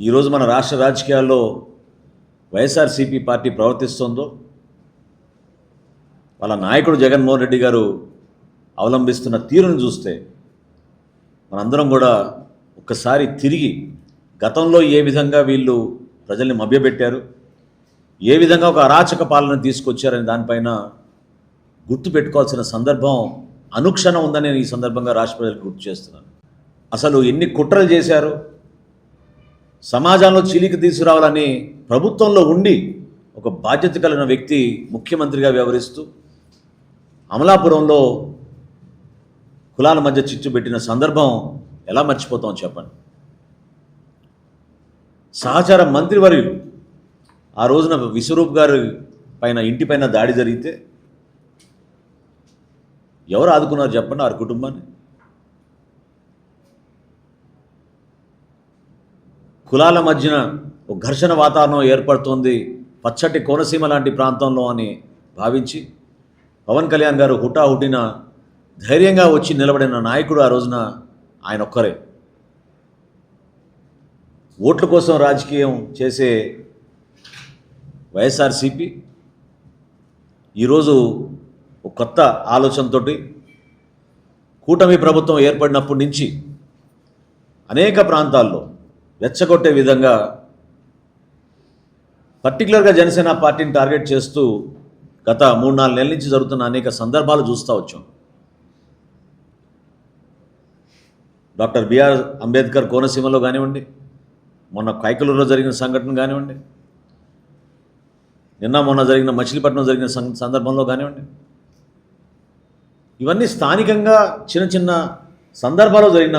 ఈరోజు మన రాష్ట్ర రాజకీయాల్లో వైఎస్ఆర్సీపీ పార్టీ ప్రవర్తిస్తుందో వాళ్ళ నాయకుడు జగన్మోహన్ రెడ్డి గారు అవలంబిస్తున్న తీరును చూస్తే మనందరం కూడా ఒక్కసారి తిరిగి గతంలో ఏ విధంగా వీళ్ళు ప్రజల్ని మభ్యపెట్టారు ఏ విధంగా ఒక అరాచక పాలన తీసుకొచ్చారని దానిపైన గుర్తుపెట్టుకోవాల్సిన సందర్భం అనుక్షణం ఉందని నేను ఈ సందర్భంగా రాష్ట్ర ప్రజలకు గుర్తు చేస్తున్నాను. అసలు ఎన్ని కుట్రలు చేశారు సమాజంలో చీలిక తీసుకురావాలని ప్రభుత్వంలో ఉండి ఒక బాధ్యత కలిగిన వ్యక్తి ముఖ్యమంత్రిగా వ్యవహరిస్తూ అమలాపురంలో కులాల మధ్య చిచ్చు పెట్టిన సందర్భం ఎలా మర్చిపోతాం చెప్పండి? సహచార మంత్రివర్యులు ఆ రోజున విశ్వరూప్ గారి పైన ఇంటిపైన దాడి జరిగితే ఎవరు ఆదుకున్నారు చెప్పండి? వారి కుటుంబాన్ని? కులాల మధ్యన ఒక ఘర్షణ వాతావరణం ఏర్పడుతోంది. పచ్చటి కోనసీమ లాంటి ప్రాంతంలో అని భావించి పవన్ కళ్యాణ్ గారు హుటాహుటిన ధైర్యంగా వచ్చి నిలబడిన నాయకుడు ఆ రోజున ఆయన ఒక్కరే. ఓట్ల కోసం రాజకీయం చేసే వైఎస్ఆర్సిపి ఈరోజు ఒక కొత్త ఆలోచనతో కూటమి ప్రభుత్వం ఏర్పడినప్పటి నుంచి అనేక ప్రాంతాల్లో రెచ్చగొట్టే విధంగా పర్టికులర్గా జనసేన పార్టీని టార్గెట్ చేస్తూ గత మూడు నాలుగు నెలల నుంచి జరుగుతున్న అనేక సందర్భాలు చూస్తూ వచ్చాం. డాక్టర్ బిఆర్ అంబేద్కర్ కోనసీమలో కానివ్వండి మొన్న కైకలూరులో జరిగిన సంఘటన కానివ్వండి నిన్న మొన్న జరిగిన మచిలీపట్నం జరిగిన సం- సందర్భంలో కానివ్వండి ఇవన్నీ స్థానికంగా చిన్న చిన్న సందర్భాల్లో జరిగిన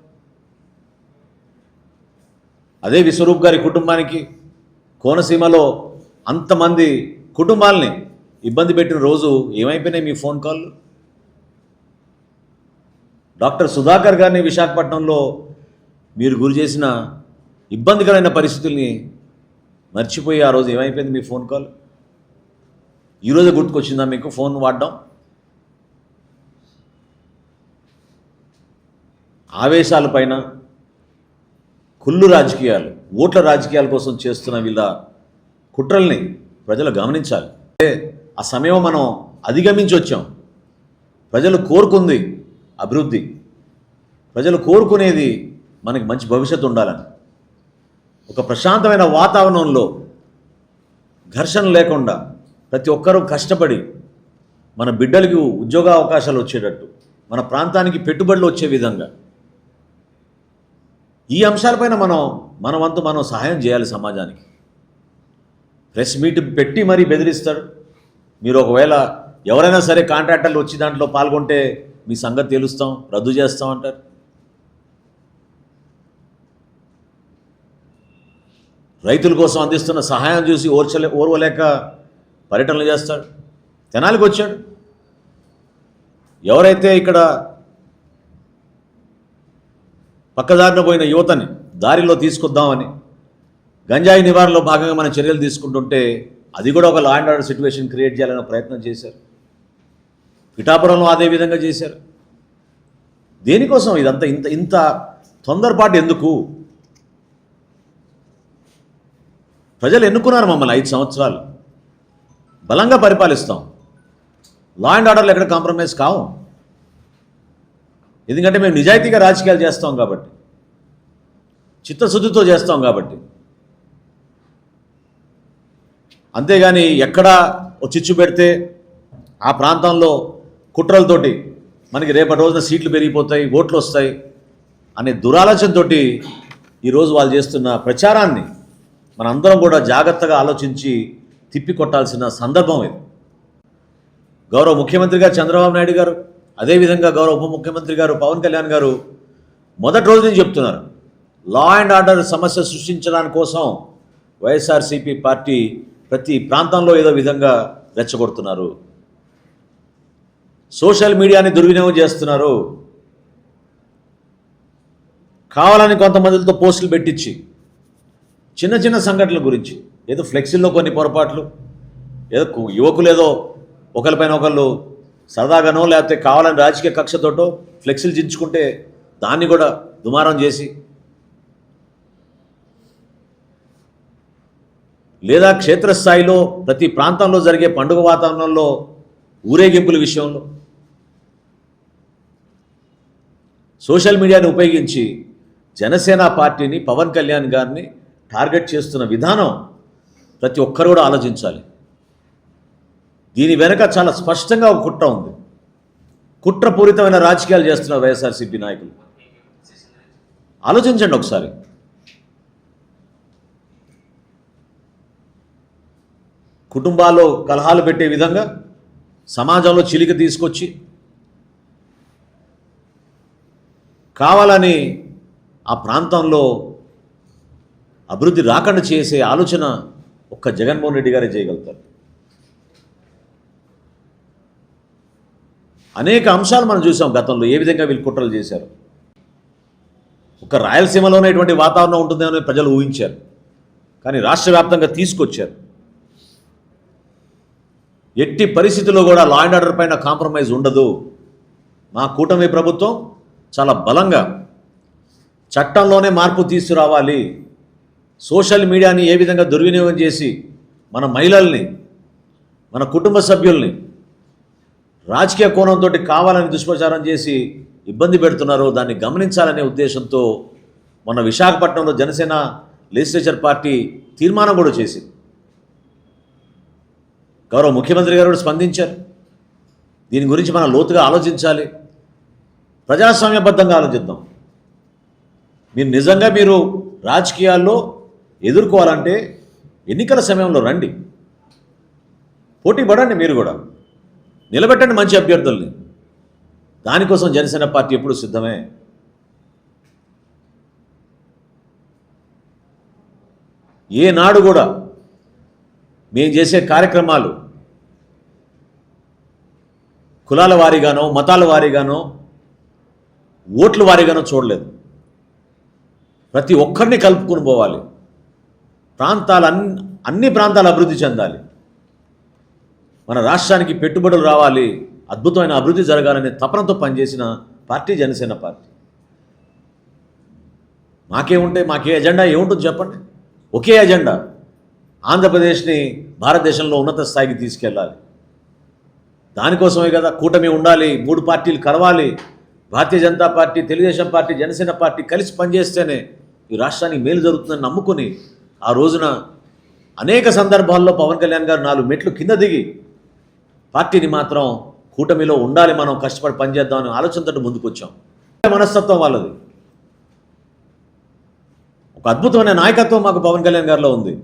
అదే విశ్వరూప్ గారి కుటుంబానికి కోనసీమలో అంతమంది కుటుంబాల్ని ఇబ్బంది పెట్టిన రోజు ఏమైపోయినాయి మీ ఫోన్ కాల్ డాక్టర్ సుధాకర్ గారిని విశాఖపట్నంలో మీరు గురి చేసిన ఇబ్బందికరమైన పరిస్థితుల్ని మర్చిపోయి ఆ రోజు ఏమైపోయింది మీ ఫోన్ కాల్? ఈరోజు గుర్తుకొచ్చిందా మీకు? ఫోన్ వాడడం? ఆవేశాలపైన కుళ్ళు రాజకీయాలు ఓట్ల రాజకీయాల కోసం చేస్తున్న వీళ్ళ కుట్రల్ని ప్రజలు గమనించాలి. అంటే ఆ సమయం మనం అధిగమించి వచ్చాం. ప్రజలు కోరుకుంది అభివృద్ధి. ప్రజలు కోరుకునేది మనకి మంచి భవిష్యత్తు ఉండాలని. ఒక ప్రశాంతమైన వాతావరణంలో ఘర్షణ లేకుండా ప్రతి ఒక్కరూ కష్టపడి మన బిడ్డలకు ఉద్యోగ అవకాశాలు వచ్చేటట్టు మన ప్రాంతానికి పెట్టుబడులు వచ్చే విధంగా ఈ అంశాలపైన మనం మన వంతు మనం సహాయం చేయాలి సమాజానికి. ప్రెస్ మీట్ పెట్టి మరీ బెదిరిస్తాడు. మీరు ఒకవేళ ఎవరైనా సరే కాంట్రాక్టర్లు వచ్చి దాంట్లో పాల్గొంటే మీ సంగతి తెలుస్తాం రద్దు చేస్తాం అంటారు. రైతుల కోసం అందిస్తున్న సహాయం చూసి ఓర్చలే ఓర్వలేక పర్యటనలు చేస్తాడు. తెనాలికి వచ్చాడు ఎవరైతే ఇక్కడ పక్కదారిన పోయిన యువతని దారిలో తీసుకొద్దామని గంజాయి నివారణలో భాగంగా మన చర్యలు తీసుకుంటుంటే అది కూడా ఒక law and order situation create చేయాలనే ప్రయత్నం చేశారు. పిఠాపురంలో అదే విధంగా చేశారు. దేనికోసం ఇదంతా ఇంత ఇంత తొందరపాటు ఎందుకు? ప్రజలు ఎన్నుకున్నారు మమ్మల్ని ఐదు సంవత్సరాలు? బలంగా పరిపాలిస్తాం. లా అండ్ ఆర్డర్లు ఎక్కడ కాంప్రమైజ్ కావు? ఎందుకంటే మేము నిజాయితీగా రాజకీయాలు చేస్తాం కాబట్టి. చిత్తశుద్ధితో చేస్తాం కాబట్టి. అంతేగాని ఎక్కడ చిచ్చు పెడితే ఆ ప్రాంతంలో కుట్రలతోటి మనకి రేపటి రోజున సీట్లు పెరిగిపోతాయి ఓట్లు వస్తాయి అనే దురాలోచనతోటి ఈరోజు వాళ్ళు చేస్తున్న ప్రచారాన్ని మనందరం కూడా జాగ్రత్తగా ఆలోచించి తిప్పికొట్టాల్సిన సందర్భం ఇది. గౌరవ ముఖ్యమంత్రిగా చంద్రబాబు నాయుడు గారు అదేవిధంగా గౌరవ ఉప ముఖ్యమంత్రి గారు పవన్ కళ్యాణ్ గారు మొదటి రోజు నుంచి చెప్తున్నారు. లా అండ్ ఆర్డర్ సమస్య సృష్టించడానికి కోసం వైఎస్ఆర్సీపీ పార్టీ ప్రతి ప్రాంతంలో ఏదో విధంగా రెచ్చగొడుతున్నారు. సోషల్ మీడియాని దుర్వినియోగం చేస్తున్నారు. కావాలని కొంతమందితో పోస్టులు పెట్టించి చిన్న చిన్న సంఘటనల గురించి ఏదో ఫ్లెక్సీల్లో కొన్ని పొరపాట్లు ఏదో యువకులు ఏదో ఒకరిపైన ఒకళ్ళు సరదాగానో లేకపోతే కావాలని రాజకీయ కక్షతోటో ఫ్లెక్సీలు చించుకుంటే దాన్ని కూడా దుమారం చేసి లేదా క్షేత్రస్థాయిలో ప్రతి ప్రాంతంలో జరిగే పండుగ వాతావరణంలో ఊరేగింపుల విషయంలో సోషల్ మీడియాని ఉపయోగించి జనసేన పార్టీని పవన్ కళ్యాణ్ గారిని టార్గెట్ చేస్తున్న విధానం ప్రతి ఒక్కరు కూడా ఆలోచించాలి. దీని వెనక చాలా స్పష్టంగా ఒక కుట్ర ఉంది. కుట్రపూరితమైన రాజకీయాలు చేస్తున్న వైఎస్ఆర్సీపీ నాయకులు. ఆలోచించండి ఒకసారి. కుటుంబాల్లో కలహాలు పెట్టే విధంగా సమాజంలో చిలిక తీసుకొచ్చి కావాలని ఆ ప్రాంతంలో అభివృద్ధి రాకుండా చేసే ఆలోచన ఒక్క జగన్మోహన్ రెడ్డి గారే చేయగలుగుతారు. అనేక అంశాలు మనం చూసాం గతంలో. ఏ విధంగా వీళ్ళు కుట్రలు చేశారు? ఒక రాయలసీమలోనే ఇటువంటి వాతావరణం ఉంటుందని ప్రజలు ఊహించారు. కానీ రాష్ట్ర వ్యాప్తంగా తీసుకొచ్చారు. ఎట్టి పరిస్థితుల్లో కూడా లా అండ్ ఆర్డర్ పైన కాంప్రమైజ్ ఉండదు. మా కూటమి ప్రభుత్వం చాలా బలంగా చట్టంలోనే మార్పు తీసుకురావాలి. సోషల్ మీడియాని ఏ విధంగా దుర్వినియోగం చేసి మన మహిళల్ని మన కుటుంబ సభ్యుల్ని రాజకీయ కోణంతో కావాలని దుష్ప్రచారం చేసి ఇబ్బంది పెడుతున్నారో దాన్ని గమనించాలనే ఉద్దేశంతో మొన్న విశాఖపట్నంలో జనసేన లెజిస్లేచర్ పార్టీ తీర్మానం కూడా చేసింది. గౌరవ ముఖ్యమంత్రి గారు కూడా స్పందించారు. దీని గురించి మనం లోతుగా ఆలోచించాలి. ప్రజాస్వామ్యబద్ధంగా ఆలోచిద్దాం. మీరు నిజంగా మీరు రాజకీయాల్లో ఎదుర్కోవాలంటే ఎన్నికల సమయంలో రండి. పోటీ పడండి మీరు కూడా. నిలబెట్టండి మంచి అభ్యర్థుల్ని. దానికోసం జనసేన పార్టీ ఎప్పుడు సిద్ధమే? ఏనాడు కూడా మేము చేసే కార్యక్రమాలు కులాల వారీగానో మతాల వారీగానో ఓట్ల వారీగానో చూడలేదు. ప్రతి ఒక్కరిని కలుపుకొని పోవాలి. ప్రాంతాలు అన్ని అన్ని ప్రాంతాలు అభివృద్ధి చెందాలి. మన రాష్ట్రానికి పెట్టుబడులు రావాలి అద్భుతమైన అభివృద్ధి జరగాలనే తపనతో పనిచేసిన పార్టీ జనసేన పార్టీ. మాకేముంటే మాకే ఎజెండా ఏముంటుంది చెప్పండి? ఒకే ఎజెండా. ఆంధ్రప్రదేశ్ని భారతదేశంలో ఉన్నత స్థాయికి తీసుకెళ్ళాలి. దానికోసమే కదా కూటమి ఉండాలి మూడు పార్టీలు కలవాలి. Bharatiya Janata party Telugu Desam party Janasena party కలిసి పనిచేస్తేనే ఈ రాష్ట్రానికి మేలు జరుగుతుందని నమ్ముకుని ఆ రోజున అనేక సందర్భాల్లో పవన్ కళ్యాణ్ గారు నాలుగు మెట్లు కింద దిగి పార్టీని మాత్రం కూటమిలో ఉండాలి మనం కష్టపడి పనిచేద్దామని ఆలోచనతో ముందుకొచ్చాం. మనస్తత్వం వాళ్ళది. ఒక అద్భుతమైన నాయకత్వం మాకు పవన్ కళ్యాణ్ గారిలో ఉంది.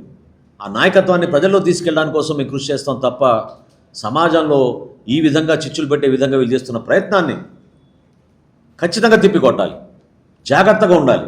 ఆ నాయకత్వాన్ని ప్రజల్లో తీసుకెళ్ళడానికి కోసం మేము కృషి చేస్తాం తప్ప సమాజంలో ఈ విధంగా చిచ్చులు పెట్టే విధంగా వీళ్ళు చేస్తున్న ప్రయత్నాన్ని ఖచ్చితంగా తిప్పికొట్టాలి. జాగ్రత్తగా ఉండాలి.